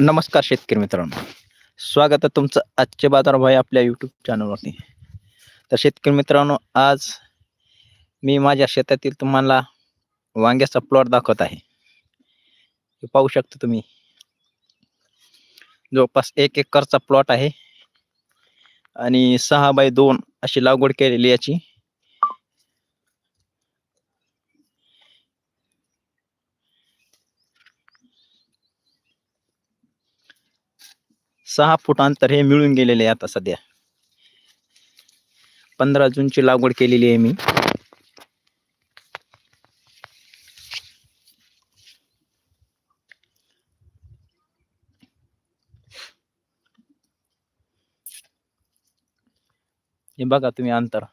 नमस्कार शेतकरी मित्रांनो. स्वागत आहे तुमचं आजचे बाजारभाव आहे आपल्या यूट्यूब चॅनलवरती तर शेतकरी मित्रांनो आज मी माझ्या शेतातील तुम्हाला वांग्याचा प्लॉट दाखवत आहे. हे पाहू शकता तुम्ही. जवळपास एक एकरचा प्लॉट आहे. आणि सहा बाय दोन अशी लागवड केलेली याची. सहा फूट अंतर हे मिळून गेलेले आहे आता सध्या. पंधरा जूनची लागवड केलेली आहे मी. हे बघा तुम्ही अंतर.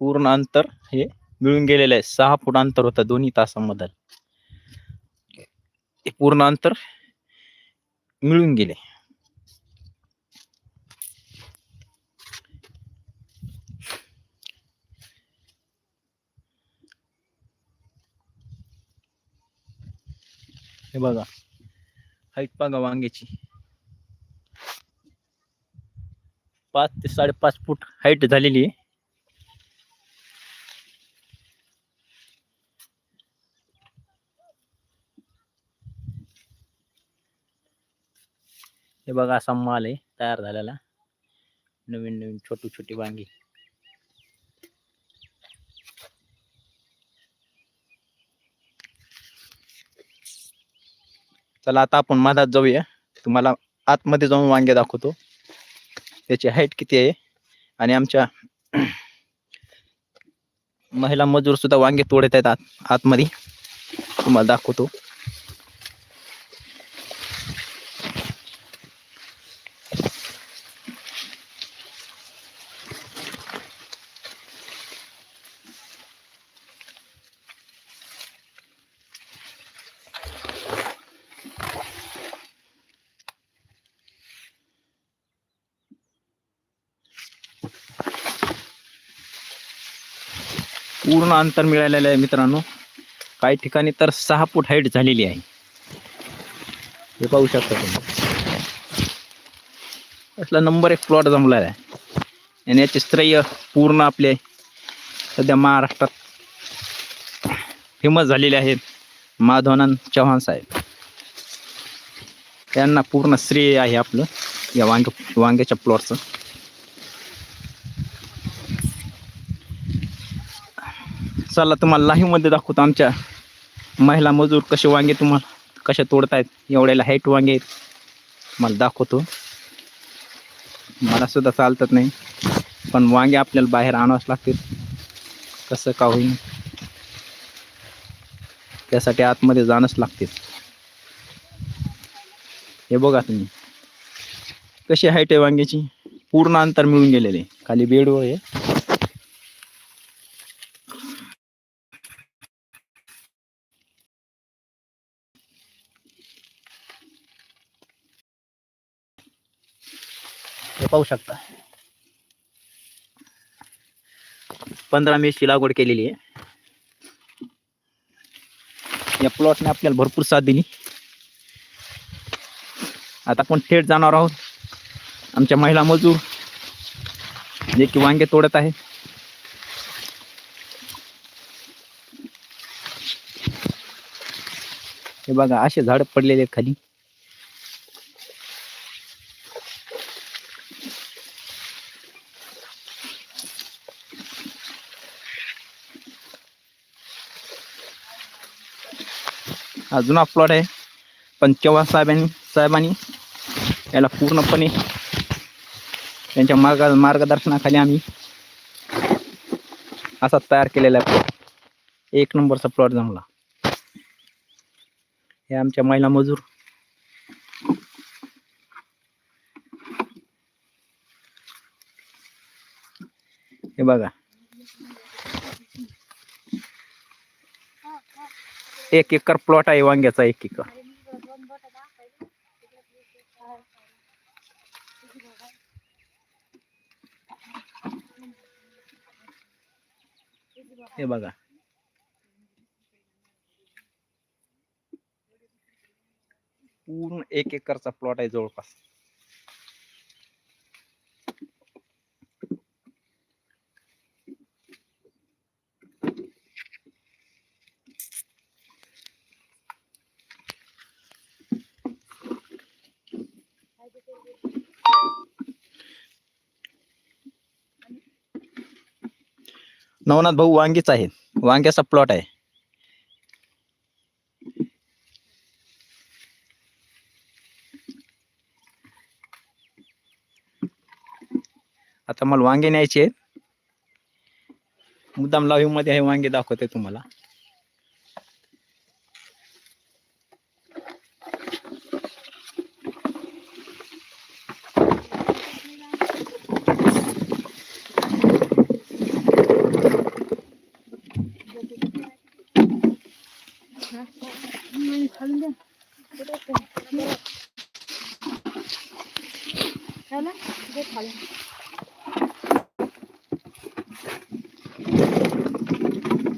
पूर्ण अंतर हे मिळून गेलेलं आहे. सहा फूट अंतर होतं दोन्ही तासांमधलं. पूर्ण अंतर मिळून गेले. हे बघा. हाईट बघा वांग्याची. पाच ते साडेपाच फूट हाईट झालेली आहे. हे बघा असा माल आहे तयार झालेला. नवीन नवीन छोटी छोटी वांगी. चला आता आपण मधात जाऊया. तुम्हाला आतमध्ये जाऊन वांगे दाखवतो. त्याची हाईट किती आहे? आणि आमच्या महिला मजूर सुद्धा वांगे तोडत आहेत आत आतमध्ये. तुम्हाला दाखवतो. पूर्ण अंतर मिळालेलं आहे मित्रांनो. काही ठिकाणी तर सहा फूट हाईट झालेली आहे. हे पाहू शकता तुम्ही. असला नंबर एक प्लॉट जमलेला आहे आणि याचे श्रेय पूर्ण आपले सध्या महाराष्ट्रात फेमस झालेले आहेत माधवानंद चव्हाण साहेब. त्यांना पूर्ण श्रेय आहे आपलं या वांग वांग्याच्या प्लॉटचं चला तुम्हाला लाईव्हमध्ये दाखवतो आमच्या महिला मजूर कसे वांगे तुम्हाला कशा तोडतायत एवढ्याला हाईट वांगे आहेत. तुम्हाला दाखवतो. मला सुद्धा चालतात नाही पण वांगे आपल्याला बाहेर आणावंच लागतील. कसं का होईन. त्यासाठी आतमध्ये जाणंच लागतील. हे बघा तुम्ही. कशी हाईट आहे वांग्याची? पूर्ण अंतर मिळून गेलेले. खाली बेडवर आहे. पाहू शकता. पंधरा मेची लागवड केलेली आहे. या प्लॉटने आपल्याला भरपूर साथ दिली. आता आपण थेट जाणार आहोत. आमच्या महिला मजूर जे की वांगे तोडत आहे. हे बघा असे झाड पडलेले आहेत खाली. हा जुना प्लॉट आहे. पण केव्हा साहेबांनी साहेबांनी याला पूर्णपणे त्यांच्या मार्ग मार्गदर्शनाखाली आम्ही असा तयार केलेला प्लॉट एक नंबरचा प्लॉट जमला. हे आमच्या महिला मजूर. हे बघा. एक एकर प्लॉट आहे वांग्याचा एक एकर. हे बघा. पूर्ण एक एकरचा प्लॉट आहे जवळपास. नवनाथ भाऊ वांगीच आहेत. वांग्याचा प्लॉट आहे. आता मला वांगे न्यायचे आहेत. मुद्दाम लाईव्हमध्ये हे वांगे दाखवते तुम्हाला.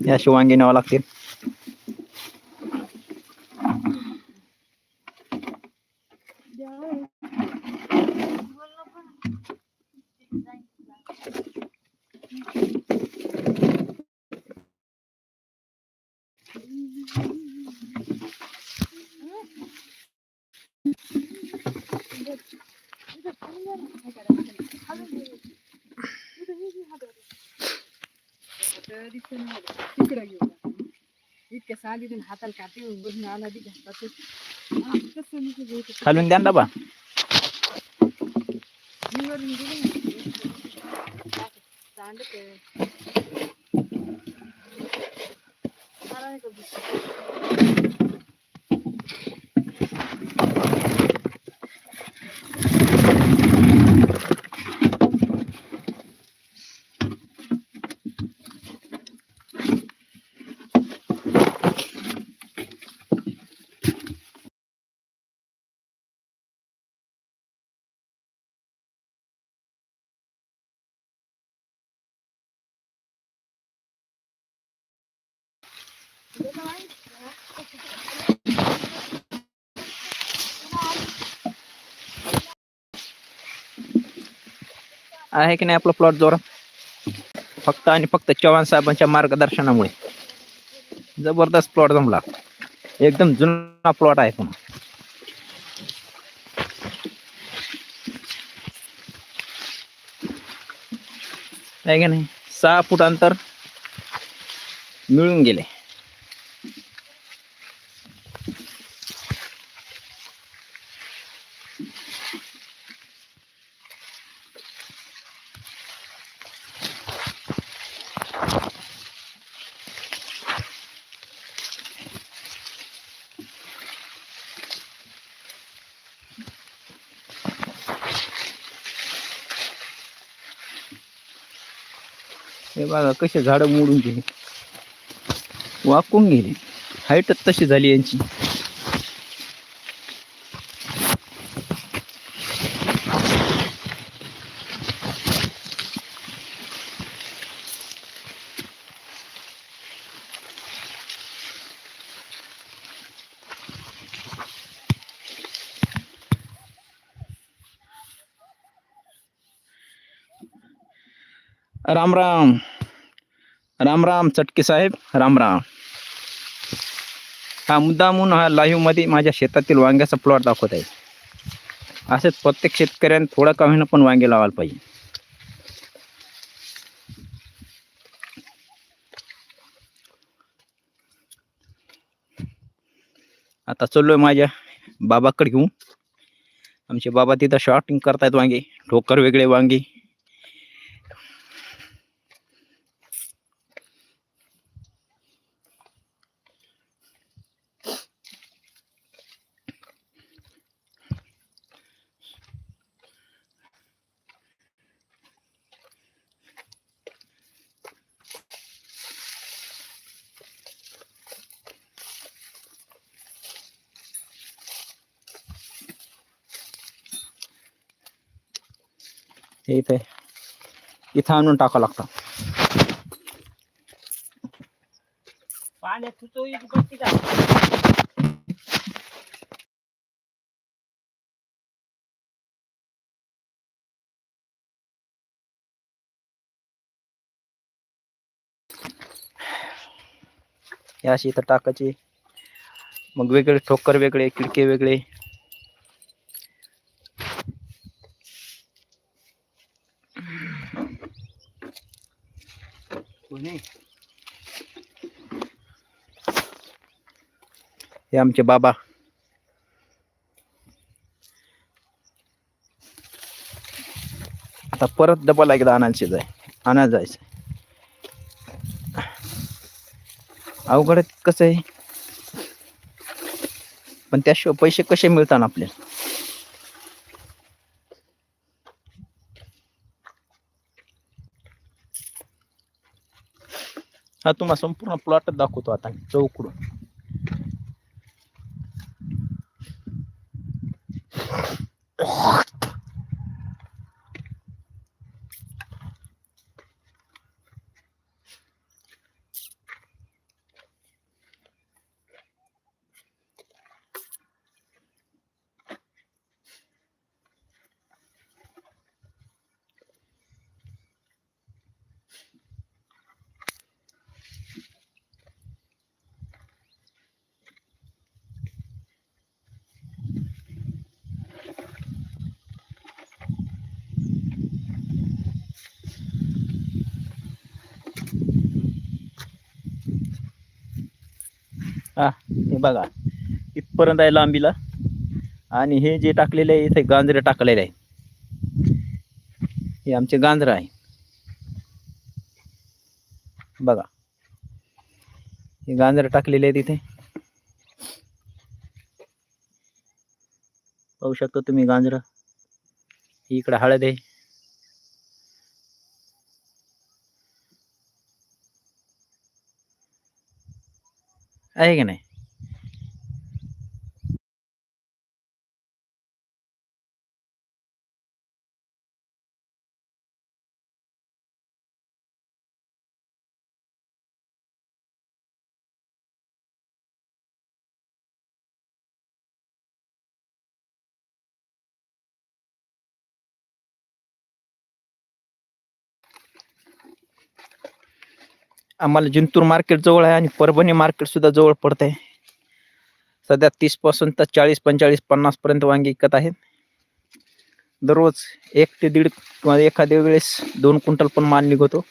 हे असे वांगे न्यावं नदीचं तिकडं घेऊन इतक्या साली आहे की नाही आपला प्लॉट जोर फक्त आणि फक्त चव्हाण साहेबांच्या मार्गदर्शनामुळे. जबरदस्त प्लॉट जमला. एकदम जुना प्लॉट आहे पण आहे की नाही? सहा फूट अंतर मिळून गेले. हे बघा कसे झाडं मोडून गेले. वाकून गेले. हाईटच तशी झाली यांची. राम राम. राम राम चटके साहेब राम राम. हा मुद्दामून हा लाईव्हमध्ये माझ्या शेतातील वांग्याचा प्लॉट दाखवत आहे. असेच प्रत्येक शेतकऱ्याने थोडा का होईना पण वांगे लावायला पाहिजे. आता चाललोय माझ्या बाबाकडे घेऊन. आमचे बाबा तिथं शॉर्टिंग करतायत वांगे ठोकर वेगळे वांगे. इथे. इथं आणून टाका अशी इथं टाकायची. मग वेगळे ठोकर वेगळे खिडके वेगळे. हे आमचे बाबा. आता परत डबल एकदा आणायचे जाय. आणायला जायचं अवघड कसं आहे? पण त्याशिवाय पैसे कसे मिळतात आपल्याला? हा तुम्हाला संपूर्ण प्लॉट दाखवतो आता चौकडून. oh, हा हे बघा. इथपर्यंत आहे लांबीला. आणि हे जे टाकलेले आहे इथे गांजरे टाकलेले आहे. हे आमचे गांजरं आहे. बघा. हे गांजरं टाकलेले आहेत इथे. पाहू शकता तुम्ही गांजरं. ही इकडे हळद आहे. आहे की नाही आम्हाला जिंतूर मार्केट जवळ आहे आणि परभणी मार्केट सुद्धा जवळ पडते सध्या तीसपासून तर चाळीस पंचेचाळीस पन्नास पर्यंत वांगी विकत आहेत. दररोज एक ते दीड किंवा एखाद्या वेळेस दोन क्विंटल पण माल निघतो.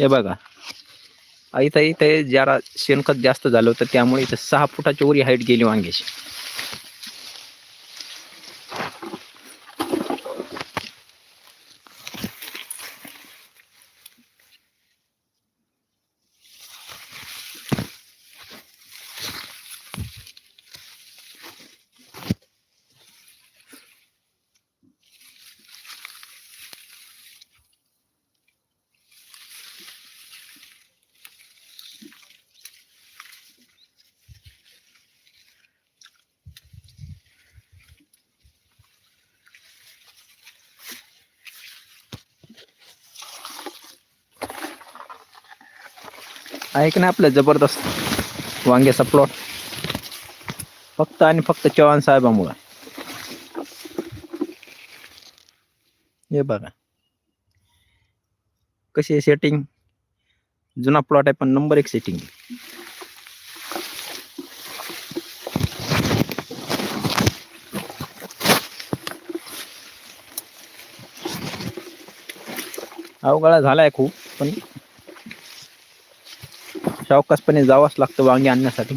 हे बघा. इथं इथे जरा शेणखत जास्त झालं होतं त्यामुळे इथं सहा फुटाची वरी हाईट गेली वांग्याची. आहे की नाही आपलं जबरदस्त वांग्याचा प्लॉट फक्त आणि फक्त चव्हाण साहेबामुळं. हे बघा. कशी आहे सेटिंग जुना प्लॉट आहे पण नंबर एक सेटिंग अवघडा झालाय खूप पण चौकसपणे जावंच लागतं वांगे आणण्यासाठी.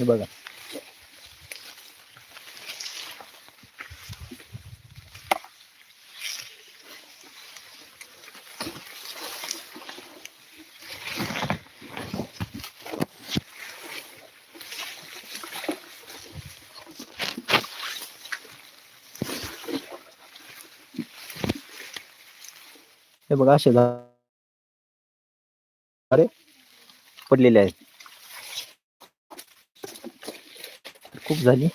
बघा. हे बघा असे अरे पडलेले आहेत. खूप झाली.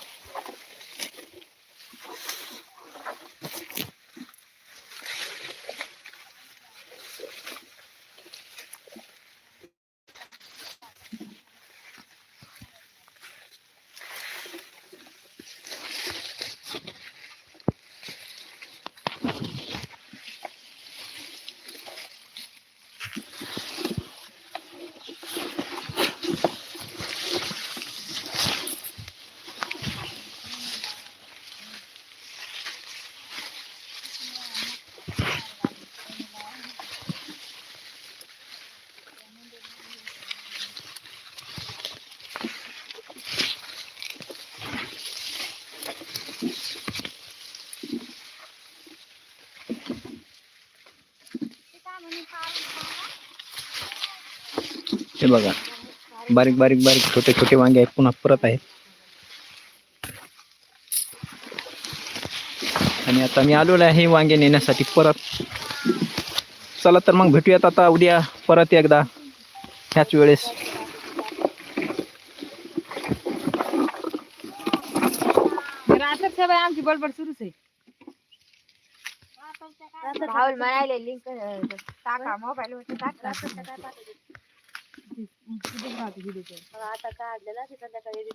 हे बघा. बारीक बारीक बारीक छोटे छोटे वांगे आहेत. पुन्हा परत आहेत. आणि आता मी आलेलो आहे वांगे नेण्यासाठी परत. चला तर मग भेटूयात आता उद्या परत एकदा ह्याच वेळेस. आमची बडबड सुरूच आहे. राहुल म्हणाले लिंक टाका मोबाईल वर टाका. आता काढलेला ते संध्याकाळी.